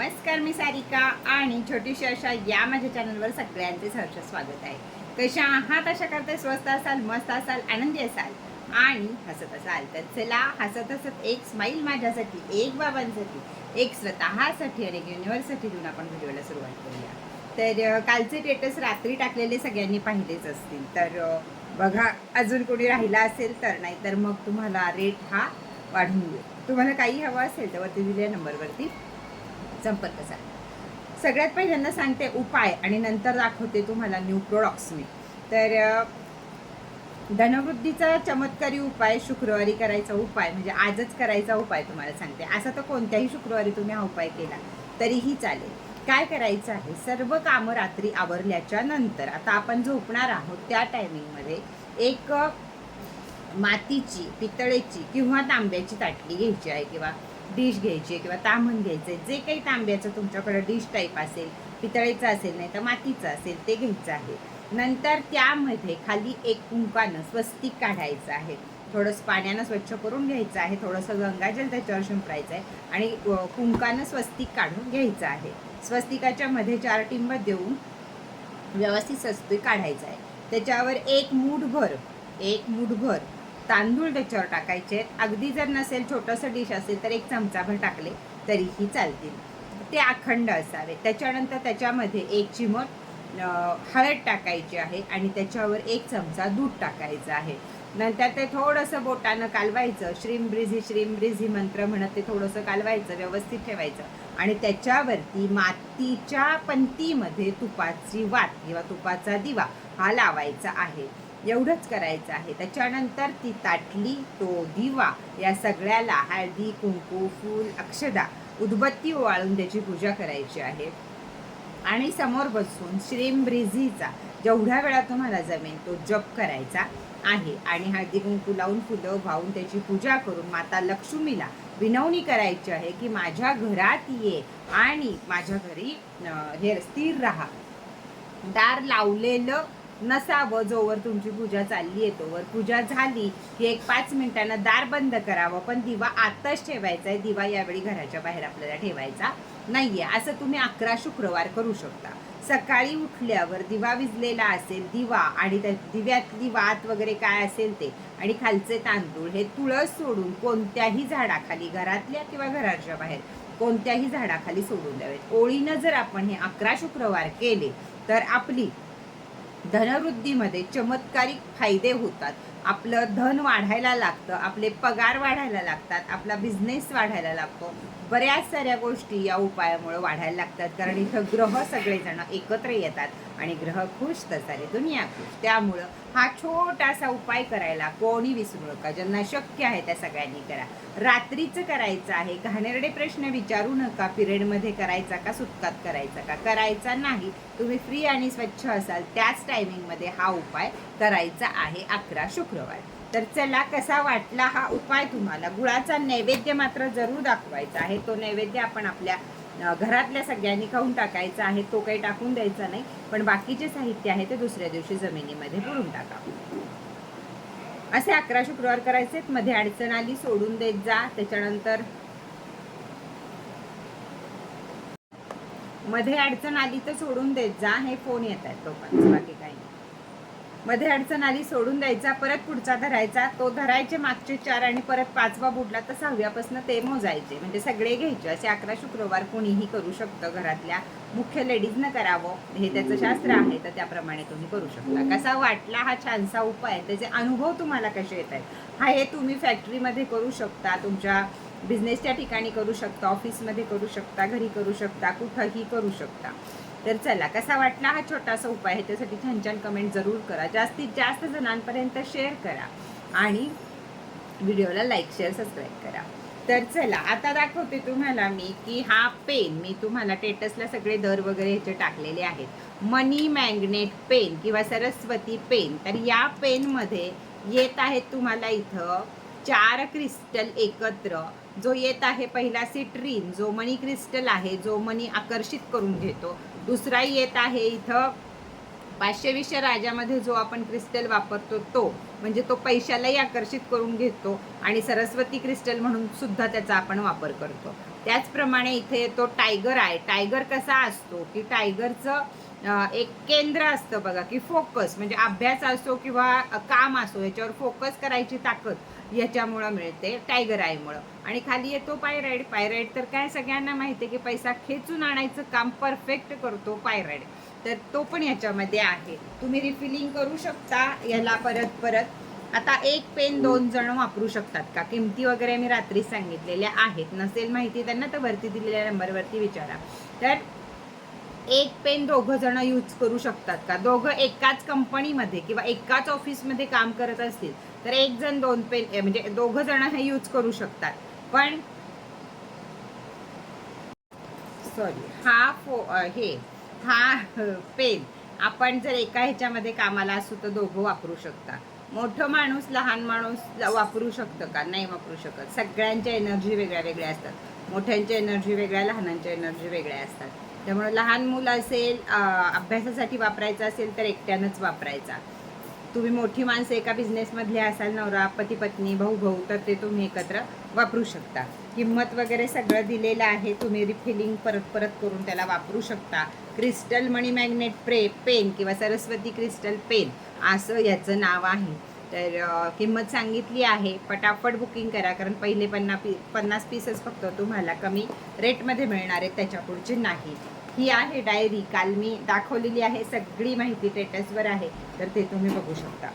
नमस्कार मी सारिका आणि छोटीशी अशा या माझ्या चॅनलवर सगळ्यांचे सहर्ष स्वागत आहे. कशा आहात? अशा करते स्वस्त असाल मस्त असाल आनंदी असाल आणि हसत असाल तर चला हसत हसत एक स्माईल माझ्यासाठी एक बाबांसाठी एक स्वतःसाठी आणि एक युनिव्हर्ससाठी देऊन आपण व्हिडिओला सुरुवात करूया. तर कालचे टेटस रात्री टाकलेले सगळ्यांनी पाहिलेच असतील. तर बघा अजून कोणी राहिला असेल तर नाही तर मग तुम्हाला रेट हा वाढून मिळेल तुम्हाला काही हवं असेल तर वरती दिलेल्या नंबरवरती संपर्क साधा सगळ्यात पहिल्यांदा सांगते उपाय आणि नंतर दाखवते तुम्हाला न्यू प्रोडक्ट्स मी. तर धनवृद्धीचा चमत्कारी उपाय शुक्रवारी करायचा उपाय म्हणजे आजच करायचा उपाय तुम्हाला सांगते. असा तर कोणत्याही शुक्रवारी तुम्ही हा उपाय केला तरीही चालेल. काय करायचं आहे? सर्व कामं रात्री आवरल्याच्या नंतर आता आपण झोपणार आहोत त्या टायमिंगमध्ये एक मातीची पितळेची किंवा तांब्याची ताटली घ्यायची आहे किंवा डिश घ्यायची आहे किंवा तांबण घ्यायचं आहे जे काही तांब्याचं तुमच्याकडं डिश टाईप असेल पितळेचं असेल नाही तर मातीचं असेल ते घ्यायचं आहे. नंतर त्यामध्ये खाली एक कुंकानं स्वस्तिक काढायचं आहे. थोडंसं पाण्यानं स्वच्छ करून घ्यायचं आहे. थोडंसं गंगाजल त्याच्यावर शिंपडायचं आहे. आणि कुंकानं स्वस्तिक काढून घ्यायचं आहे. स्वस्तिकाच्या मध्ये चार टिंब देऊन व्यवस्थित स्वस्तिक काढायचं आहे. त्याच्यावर एक मूठभर एक मूठभर तांदूळ त्याच्यावर टाकायचे आहेत. अगदी जर नसेल छोटंसं डिश असेल तर एक चमचाभर टाकले तरीही चालतील. ते अखंड असावे. त्याच्यानंतर त्याच्यामध्ये एक चिमट हळद टाकायची आहे आणि त्याच्यावर एक चमचा दूध टाकायचं आहे. नंतर ते थोडंसं बोटानं कालवायचं. श्रीम ब्रिझी श्रीम ब्रिझी मंत्र म्हणत ते थोडंसं कालवायचं व्यवस्थित ठेवायचं. आणि त्याच्यावरती मातीच्या पंतीमध्ये तुपाची वात किंवा तुपाचा दिवा हा लावायचा आहे. एवढंच करायचं आहे. त्याच्यानंतर ती ताटली तो दिवा या सगळ्याला हळदी कुंकू फूल अक्षदा उदबत्ती ओवाळून त्याची पूजा करायची आहे. आणि समोर बसून श्रीम ब्रिझीचा जेवढ्या वेळा तुम्हाला जमेल तो जप करायचा आहे. आणि हळदी कुंकू लावून फुलं वाहून त्याची पूजा करून माता लक्ष्मीला विनवणी करायची आहे की माझ्या घरात ये आणि माझ्या घरी हे स्थिर राहा. दार लावलेलं नसावं जोवर तुमची पूजा चालली आहे तोवर पूजा झाली. की एक पाच मिनिटानं दार बंद करावं पण दिवा आतच ठेवायचा आहे. दिवा यावेळी घराच्या बाहेर आपल्याला ठेवायचा नाहीये. असं तुम्ही अकरा शुक्रवार करू शकता. सकाळी उठल्यावर दिवा विजलेला असेल दिवा आणि त्या दिव्यातली वात वगैरे काय असेल ते आणि खालचे तांदूळ हे तुळस सोडून कोणत्याही झाडाखाली घरातल्या किंवा घराच्या बाहेर कोणत्याही झाडाखाली सोडून द्यावेत. ओळीनं जर आपण हे अकरा शुक्रवार केले तर आपली धनवृद्धीमध्ये चमत्कारिक फायदे होतात. आपलं धन वाढायला लागतं आपले पगार वाढायला लागतात आपला बिझनेस वाढायला लागतो. बऱ्याच साऱ्या गोष्टी या उपायामुळे वाढायला लागतात. कारण इथं ग्रह सगळेजण एकत्र येतात. आणि ग्रह खुश तर झाले दुनिया खुश. त्यामुळं हा छोटासा उपाय करायला कोणी विसरू नका. ज्यांना शक्य आहे त्या सगळ्यांनी करा. रात्रीचं करायचं आहे घाणेरडे प्रश्न विचारू नका. पिरियडमध्ये करायचा का सुटकात करायचा का? करायचा नाही. तुम्ही फ्री आणि स्वच्छ असाल त्याच टायमिंगमध्ये हा उपाय करायचा आहे अकरा शुक्रवार. तर चला कसा वाटला हा उपाय तुम्हाला? गुळाचा नैवेद्य मात्र जरूर दाखवायचा आहे. तो नैवेद्य आपण आपल्या घरातल्या सगळ्यांनी खाऊन टाकायचा आहे तो काही टाकून द्यायचा नाही पण बाकीचे साहित्य आहे ते दुसऱ्या दिवशी जमिनीमध्ये पुरून टाका. असे अकरा शुक्रवार करायचे मध्ये अडचण आली सोडून देत जा. त्याच्यानंतरमध्ये अडचण आली तर सोडून देत जा. हे फोन येत आहेत लोकांचे बाकी काही नाही. मध्ये अडचण आली सोडून द्यायचा परत पुढचा धरायचा तो धरायचे मागचे चार आणि परत पाचवा बुडला तर सहाव्यापासून ते मोजायचे. म्हणजे सगळे घ्यायचे. असे अकरा शुक्रवार कोणीही करू शकतं घरातल्या मुख्य लेडीजनं करावं. हे त्याचं शास्त्र आहे तर त्याप्रमाणे तुम्ही करू शकता. कसा वाटला हा छानसा उपाय? त्याचे अनुभव तुम्हाला कसे येत आहेत? हा हे तुम्ही फॅक्टरीमध्ये करू शकता तुमच्या बिझनेसच्या ठिकाणी करू शकता ऑफिसमध्ये करू शकता घरी करू शकता कुठंही करू शकता. तर चला कसा वाटला हा छोटासा उपाय आहे त्यासाठी छान छान कमेंट जरूर करा. जास्तीत जास्त जणांपर्यंत शेअर करा आणि व्हिडिओला लाईक शेअर सबस्क्राईब करा. तर चला आता दाखवते तुम्हाला मी की हा पेन मी तुम्हाला टेटसला सगळे दर वगैरे ह्याचे टाकलेले आहेत. मनी मॅग्नेट पेन किंवा सरस्वती पेन तर या पेनमध्ये येत आहेत तुम्हाला इथं चार क्रिस्टल एकत्र. जो येत आहे पहिला सिट्रीन जो मनी क्रिस्टल आहे जो मनी आकर्षित करून घेतो. दुसराही येत आहे इथं. पाचशे विषय राजामध्ये जो आपण क्रिस्टल वापरतो तो म्हणजे तो पैशालाही आकर्षित करून घेतो आणि सरस्वती क्रिस्टल म्हणून सुद्धा त्याचा आपण वापर करतो. त्याचप्रमाणे इथे तो टायगर आहे टायगर कसा असतो की टायगरचं एक केंद्र असतं बघा की फोकस म्हणजे अभ्यास असो किंवा काम असो याच्यावर फोकस करायची ताकद याच्यामुळं मिळते टायगर आयमुळं आणि खाली येतो पायराईड पायराईड तर काय सगळ्यांना माहिती आहे की पैसा खेचून आणायचं काम परफेक्ट करतो पायराईड तर तो पण याच्यामध्ये आहे. तुम्ही रिफिलिंग करू शकता याला परत परत. आता एक पेन दोन जण वापरू शकतात का? किमती वगैरे मी रात्री सांगितलेल्या आहेत. नसेल माहिती त्यांना तर वरती दिलेल्या नंबरवरती विचारा. तर एक पेन दोघं जण यूज करू शकतात का? दोघं एकाच कंपनीमध्ये किंवा एकाच ऑफिसमध्ये काम करत असतील तर एक जण दोन पेन म्हणजे दोघं जण हे यूज करू शकतात. पण सॉरी हा फो हे हा पेन आपण जर एका ह्याच्यामध्ये कामाला असू तर दोघं वापरू शकता. मोठं माणूस लहान माणूस वापरू शकतं का? नाही वापरू शकत. सगळ्यांच्या एनर्जी वेगळ्या वेगळ्या असतात. मोठ्यांच्या एनर्जी वेगळ्या लहानांच्या एनर्जी वेगळ्या असतात. त्यामुळे लहान मुलं असेल अभ्यासासाठी वापरायचं असेल तर एकट्यानंच वापरायचा. तुम्ही मोठी माणसं एका बिझनेसमधले असाल नवरा पती पत्नी भाऊ भाऊ तर ते तुम्ही एकत्र वापरू शकता. किंमत वगैरे सगळं दिलेलं आहे तुम्ही रिफिलिंग परत परत करून त्याला वापरू शकता. Crystal money magnet pray pen किंवा सरस्वती क्रिस्टल पेन असं याचं नाव आहे. तर किंमत सांगितली आहे पटापट बुकिंग करा कारण पहिले पन्ना पी पन्नास पीसच फक्त तुम्हाला कमी रेटमध्ये मिळणार आहेत त्याच्या पुढचे नाही. ही आहे डायरी काल मी दाखवलेली आहे सगळी माहिती स्टेटसवर आहे. तर ते तुम्ही बघू शकता.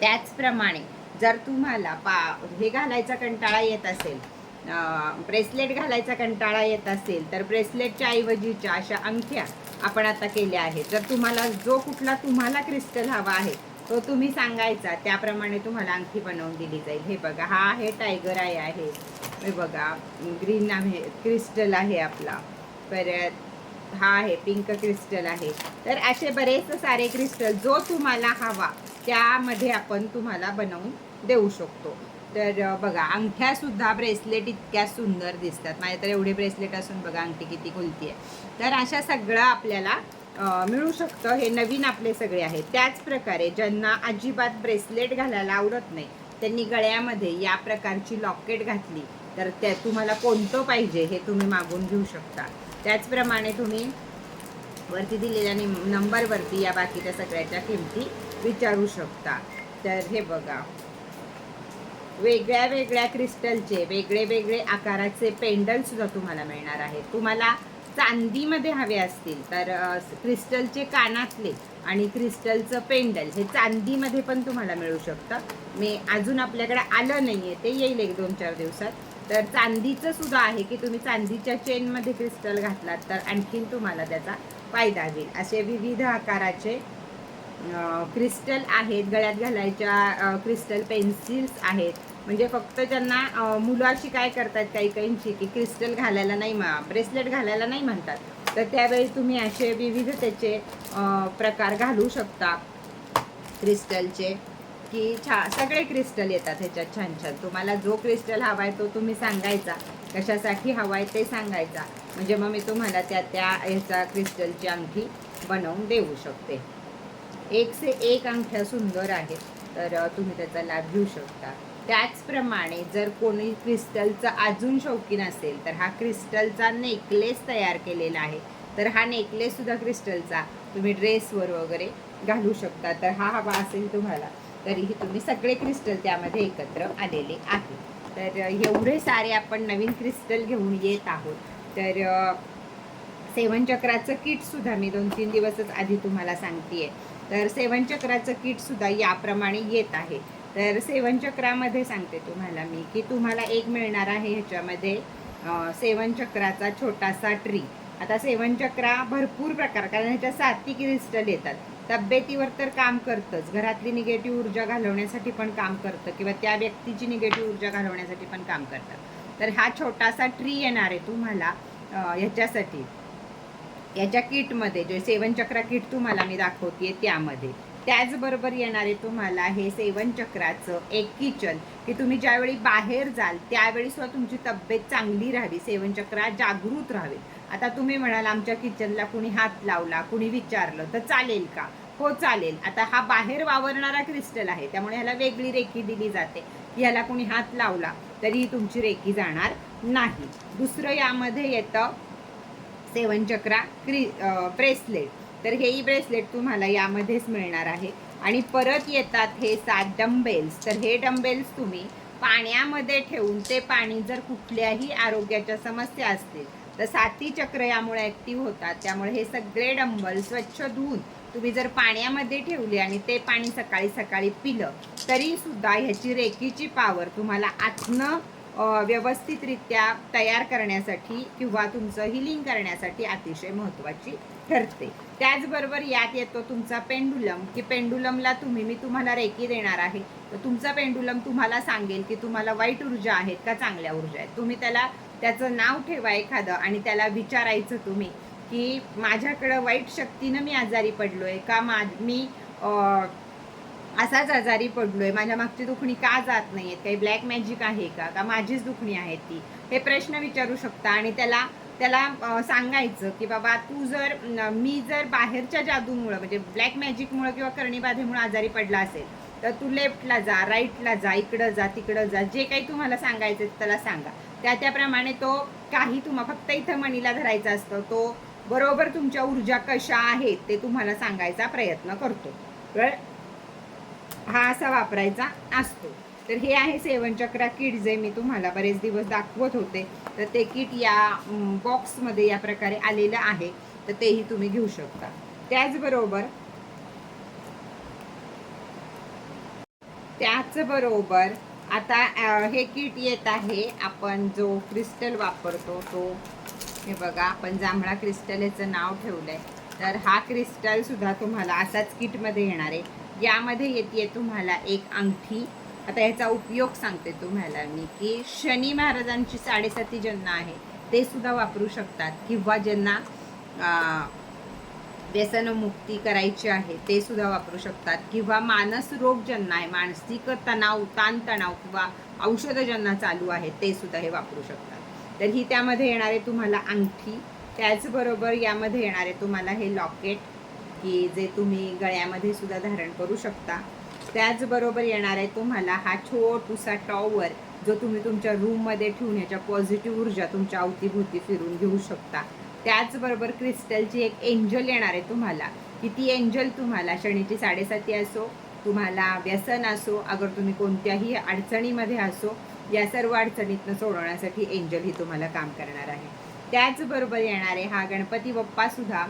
त्याचप्रमाणे जर तुम्हाला पा हे घालायचा कंटाळा येत असेल ब्रेसलेट घालायचा कंटाळा येत असेल तर ब्रेसलेटच्या ऐवजीच्या अशा अंगठ्या आपण आता केल्या आहेत. जर तुम्हाला जो कुठला तुम्हाला क्रिस्टल हवा आहे तो तुम्ही सांगायचा त्याप्रमाणे तुम्हाला अंगठी बनवून दिली जाईल. हे बघा हा आहे टायगर आय आहे. हे बघा ग्रीन आहे क्रिस्टल आहे आपला. परत हा आहे पिंक क्रिस्टल आहे. तर असे बरेच सारे क्रिस्टल जो तुम्हाला हवा त्यामध्ये आपण तुम्हाला बनवून देऊ शकतो. तर बघा अंगठ्या सुद्धा ब्रेसलेट इतक्या सुंदर दिसतात. माझ्या तर एवढे ब्रेसलेट असून बघा अंगठी किती खुलती आहे तर अशा सगळं आपल्याला मिळू शकतं. हे नवीन आपले सगळे आहे त्याच प्रकारे ज्यांना अजिबात ब्रेसलेट घालायला आवडत नाही त्यांनी गळ्यामध्ये या प्रकारची लॉकेट घातली तर त्या तुम्हाला कोणतं पाहिजे हे तुम्ही मागून घेऊ शकता. त्याचप्रमाणे तुम्ही वरती दिलेल्या नंबरवरती या बाकीच्या सगळ्याच्या किमती विचारू शकता. तर हे बघा. वेगळ्या वेगळ्या क्रिस्टलचे वेगळे वेगळे आकाराचे पेंडल सुद्धा तुम्हाला मिळणार आहेत. तुम्हाला चांदीमध्ये हवे असतील तर क्रिस्टलचे कानातले आणि क्रिस्टलचं पेंडल हे चांदीमध्ये पण तुम्हाला मिळू शकतं. मी अजून आपल्याकडे आलं नाही आहे ते येईल एक दोन चार दिवसात. तर चांदीचं सुद्धा आहे की तुम्ही चांदीच्या चेनमध्ये क्रिस्टल घातलात तर आणखीन तुम्हाला त्याचा फायदा होईल. असे विविध आकाराचे क्रिस्टल आहेत गळ्यात घालायच्या क्रिस्टल पेन्सिल्स आहेत. म्हणजे फक्त ज्यांना मुलं अशी काय करतात काही काहींची की क्रिस्टल घालायला नाही मा ब्रेसलेट घालायला नाही म्हणतात. तर त्यावेळी तुम्ही असे विविध त्याचे प्रकार घालू शकता. क्रिस्टलचे. की छा सगळे क्रिस्टल येतात ह्याच्यात छान छान. तुम्हाला जो क्रिस्टल हवा आहे तो तुम्ही सांगायचा. कशासाठी हवा आहे ते सांगायचा. म्हणजे मग मी तुम्हाला त्या त्या ह्याचा क्रिस्टलची अंगठी बनवून देऊ शकते. एक से एक अंगठ्या सुंदर आहेत. तर तुम्ही त्याचा लाभ घेऊ शकता. त्याचप्रमाणे जर कोणी क्रिस्टलचा अजून शौकीन असेल तर हा क्रिस्टलचा नेकलेस तयार केलेला आहे. तर हा नेकलेस सुद्धा क्रिस्टलचा तुम्ही ड्रेसवर वगैरे घालू शकता. तर हा हवा असेल तुम्हाला. तरीही तुम्ही सगळे क्रिस्टल त्यामध्ये एकत्र आलेले आहेत तर एवढे सारे आपण नवीन क्रिस्टल घेऊन येत आहोत. तर सेवन चक्राचं किटसुद्धा मी दोन तीन दिवसच आधी तुम्हाला सांगते तर सेवन चक्राचं किटसुद्धा याप्रमाणे येत आहे. तर सेवन चक्रामध्ये सांगते तुम्हाला मी की तुम्हाला एक मिळणार आहे ह्याच्यामध्ये सेवन चक्राचा छोटासा ट्री. आता सेवन चक्रा भरपूर प्रकार कारण ह्याच्या सात्विक क्रिस्टल येतात. तब्येतीवर तर काम करतंच. घरातली निगेटिव्ह ऊर्जा घालवण्यासाठी पण काम करतं किंवा त्या व्यक्तीची निगेटिव्ह ऊर्जा घालवण्यासाठी पण काम करतं. तर हा छोटासा ट्री येणार आहे तुम्हाला ह्याच्यासाठी. याच्या किटमध्ये जे सेवन चक्रा किट तुम्हाला मी दाखवते त्यामध्ये. त्याचबरोबर येणारे तुम्हाला हे सेवन चक्राचं एक किचन की तुम्ही ज्यावेळी बाहेर जाल त्यावेळी सुद्धा तुमची तब्येत चांगली राहावी सेवन चक्रा जागृत राहावे. आता तुम्ही म्हणाल आमच्या किचनला कुणी हात लावला कुणी विचारलं तर चालेल का? हो चालेल. आता हा बाहेर वावरणारा क्रिस्टल आहे त्यामुळे ह्याला वेगळी रेखी दिली जाते. की ह्याला कुणी हात लावला तरी तुमची रेखी जाणार नाही. दुसरं यामध्ये येतं सेवन चक्रा क्रि ब्रेसलेट. तर हेही ब्रेसलेट तुम्हाला यामध्येच मिळणार आहे. आणि परत येतात हे सात डंबेल्स तर हे डंबेल्स तुम्ही पाण्यामध्ये ठेवून ते पाणी जर कुठल्याही आरोग्याच्या समस्या असतील तर साती चक्र यामुळे ॲक्टिव्ह होतात. त्यामुळे हे सगळे डंबल स्वच्छ धुवून तुम्ही जर पाण्यामध्ये ठेवले आणि ते पाणी सकाळी सकाळी पिलं तरीसुद्धा ह्याची रेकीची पावर तुम्हाला आतनं व्यवस्थितरित्या तयार करण्यासाठी किंवा तुमचं हिलिंग करण्यासाठी अतिशय महत्त्वाची ठरते. त्याचबरोबर यात येतो तुमचा पेंडुलम की पेंडुलमला तुम्ही मी तुम्हाला रेकी देणार आहे. तर तुमचा पेंडुलम तुम्हाला सांगेल की तुम्हाला वाईट ऊर्जा आहेत का चांगल्या ऊर्जा आहेत. तुम्ही त्याला त्याचं नाव ठेवा एखादं आणि त्याला विचारायचं तुम्ही की माझ्याकडं वाईट शक्तीनं मी आजारी पडलो आहे का मा मी असाच आजारी पडलो आहे माझ्या मागची दुखणी का जात नाही आहेत काही ब्लॅक मॅजिक आहे का का माझीच दुखणी आहे ती. हे प्रश्न विचारू शकता आणि त्याला त्याला सांगायचं की बाबा तू जर मी जर बाहेरच्या जादूमुळं म्हणजे ब्लॅक मॅजिकमुळं किंवा करणीबाधेमुळं आजारी पडला असेल तर तू लेफ्टला जा राईटला जा इकडं जा तिकडं जा जे काही तुम्हाला सांगायचं त्याला सांगा. त्या त्याप्रमाणे तो काही तुम्हाला फक्त इथं मणीला धरायचा असतो तो बरोबर तुमच्या ऊर्जा कशा आहेत ते तुम्हाला सांगायचा प्रयत्न करतो. तर हा असा वापरायचा असतो. तर हे आहे सेवन चक्रा किट जे मी तुम्हाला बरेच दिवस दाखवत होते. तर ते किट या बॉक्समध्ये या प्रकारे आलेलं आहे. तर तेही तुम्ही घेऊ शकता. त्याचबरोबर त्याचबरोबर आता हे किट येत आहे. आपण जो क्रिस्टल वापरतो तो हे बघा आपण जांभळा क्रिस्टल याचं नाव ठेवलंय. तर हा क्रिस्टल सुद्धा तुम्हाला असाच किटमध्ये येणार आहे. यामध्ये येते तुम्हाला एक अंगठी आता याचा उपयोग सांगते तुम्हाला मी की शनी महाराजांची साडेसाती ज्यांना आहे ते सुद्धा वापरू शकतात. किंवा ज्यांना व्यसनमुक्ती करायची आहे ते सुद्धा वापरू शकतात. किंवा मानस रोग ज्यांना आहे मानसिक तणाव ताणतणाव किंवा औषधं ज्यांना चालू आहेत ते सुद्धा हे वापरू शकतात. तर ही त्यामध्ये येणारे तुम्हाला अंगठी त्याचबरोबर यामध्ये येणारे तुम्हाला हे लॉकेट की जे तुम्ही गळ्यामध्ये सुद्धा धारण करू शकता. त्याचबरोबर येणार आहे तुम्हाला हा छोटूसा टॉवर जो तुम्ही तुमच्या रूममध्ये ठेवून ह्याच्या पॉझिटिव्ह ऊर्जा तुमच्या अवतीभोवती फिरून घेऊ शकता. त्याचबरोबर क्रिस्टलची एक एंजल येणार आहे तुम्हाला. की ती एंजल तुम्हाला? शनीची साडेसाती असो तुम्हाला व्यसन असो अगर तुम्ही कोणत्याही अडचणीमध्ये असो या सर्व अडचणीतनं सोडवण्यासाठी एंजल ही तुम्हाला काम करणार आहे. त्याचबरोबर येणारे हा गणपती बप्पासुद्धा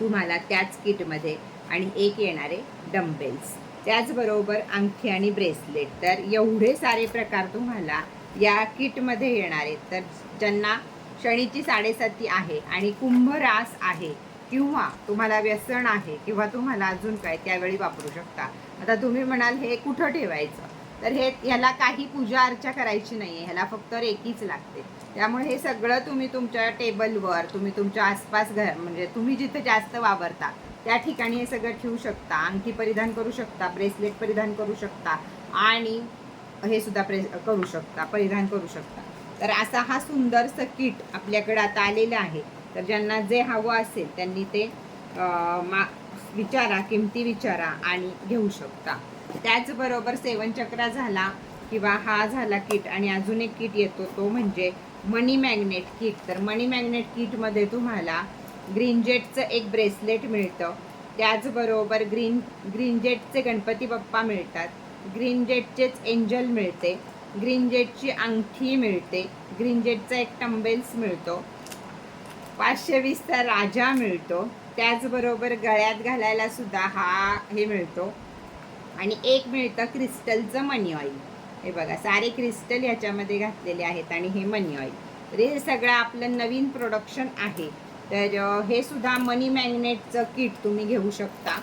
तुम्हाला त्याच किटमध्ये. आणि एक येणारे डम्बेल्स त्याचबरोबर अंगठी आणि ब्रेसलेट. तर एवढे सारे प्रकार तुम्हाला या किटमध्ये येणार आहेत. तर ज्यांना शनीची साडेसाती आहे आणि कुंभ रास आहे किंवा तुम्हाला व्यसन आहे किंवा तुम्हाला अजून काय त्यावेळी वापरू शकता. आता तुम्ही म्हणाल हे कुठं ठेवायचं? तर हे ह्याला काही पूजा अर्चा करायची नाही आहे ह्याला फक्त रेकीच लागते. त्यामुळे हे सगळं तुम्ही तुमच्या टेबलवर तुम्ही तुमच्या आसपास घर म्हणजे तुम्ही जिथे जास्त वावरता त्या ठिकाणी हे सगळं ठेवू शकता. अंगठी परिधान करू शकता ब्रेसलेट परिधान करू शकता आणि हे सुद्धा प्रे करू शकता परिधान करू शकता. तर असा हा सुंदरसं किट आपल्याकडे आता आलेलं आहे. तर ज्यांना जे हवं असेल त्यांनी ते मा विचारा किमती विचारा आणि घेऊ शकता. त्याचबरोबर सेवनचक्रा झाला किंवा हा झाला किट आणि अजून एक किट येतो तो म्हणजे मनी मॅग्नेट किट. तर मनी मॅग्नेट किटमध्ये तुम्हाला ग्रीन जेटचं एक ब्रेसलेट मिळतं. त्याचबरोबर ग्रीन ग्रीन जेटचे गणपती बाप्पा मिळतात. ग्रीन जेटचेच एंजल मिळते. ग्रीन जेटची अंगठी मिळते. ग्रीनजेटचा एक टंबेल्स मिळतो. पाचशे वीसचा राजा मिळतो. त्याचबरोबर गळ्यात घालायला सुद्धा हा हे मिळतो. आणि एक मिळतं क्रिस्टलचं मनी ऑइल. हे बघा सारे क्रिस्टल ह्याच्यामध्ये घातलेले आहेत आणि हे मनी ऑइल. हे सगळं आपलं नवीन प्रोडक्शन आहे. तर हे सुद्धा मनी मॅग्नेटचं किट तुम्ही घेऊ शकता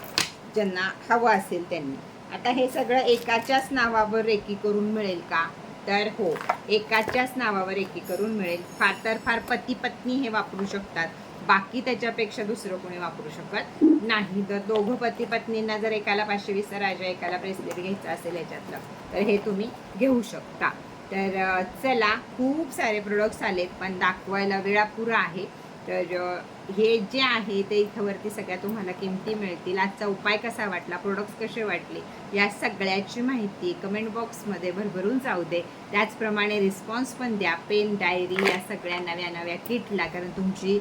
ज्यांना हवं असेल त्यांनी. आता हे सगळं एकाच्याच नावावर रेकी करून मिळेल का? तर हो एकाच्याच नावावर एकी करून मिळेल. फार तर फार पती पत्नी हे वापरू शकतात. बाकी त्याच्यापेक्षा दुसरं कोणी वापरू शकत नाही. तर दोघं पती पत्नींना जर एकाला पाचशे वीसचा राजा एकाला ब्रेसलेट घ्यायचं असेल याच्यातलं तर हे तुम्ही घेऊ शकता. तर चला खूप सारे प्रोडक्ट्स आलेत पण दाखवायला वेळा पुरा आहे. तर हे जे आहे ते इथं वरती सगळ्या तुम्हाला किमती मिळतील. आजचा उपाय कसा वाटला? प्रोडक्ट्स कसे वाटले? या सगळ्याची माहिती कमेंट बॉक्समध्ये भरभरून जाऊ दे. त्याचप्रमाणे रिस्पॉन्स पण द्या. पेन डायरी या सगळ्या नव्या नव्या किटला. कारण तुमची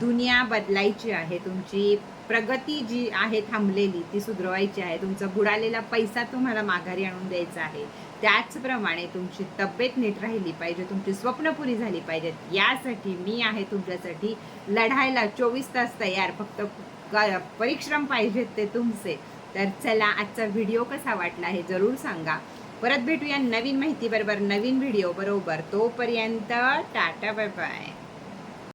दुनिया बदलायची आहे. तुमची प्रगती जी आहे थांबलेली ती सुधरवायची आहे. तुमचा बुडालेला पैसा तुम्हाला माघारी आणून द्यायचा आहे. त्याचप्रमाणे तुमची तब्येत नीट राहिली पाहिजे तुमची स्वप्न पुरी झाली पाहिजेत यासाठी मी आहे तुमच्यासाठी लढायला चोवीस तास तयार. फक्त क- परिश्रम पाहिजेत ते तुमचे. तर चला आजचा व्हिडिओ कसा वाटला हे जरूर सांगा. परत भेटूया नवीन माहितीबरोबर नवीन व्हिडिओ बरोबर. तोपर्यंत टाटा बाय बाय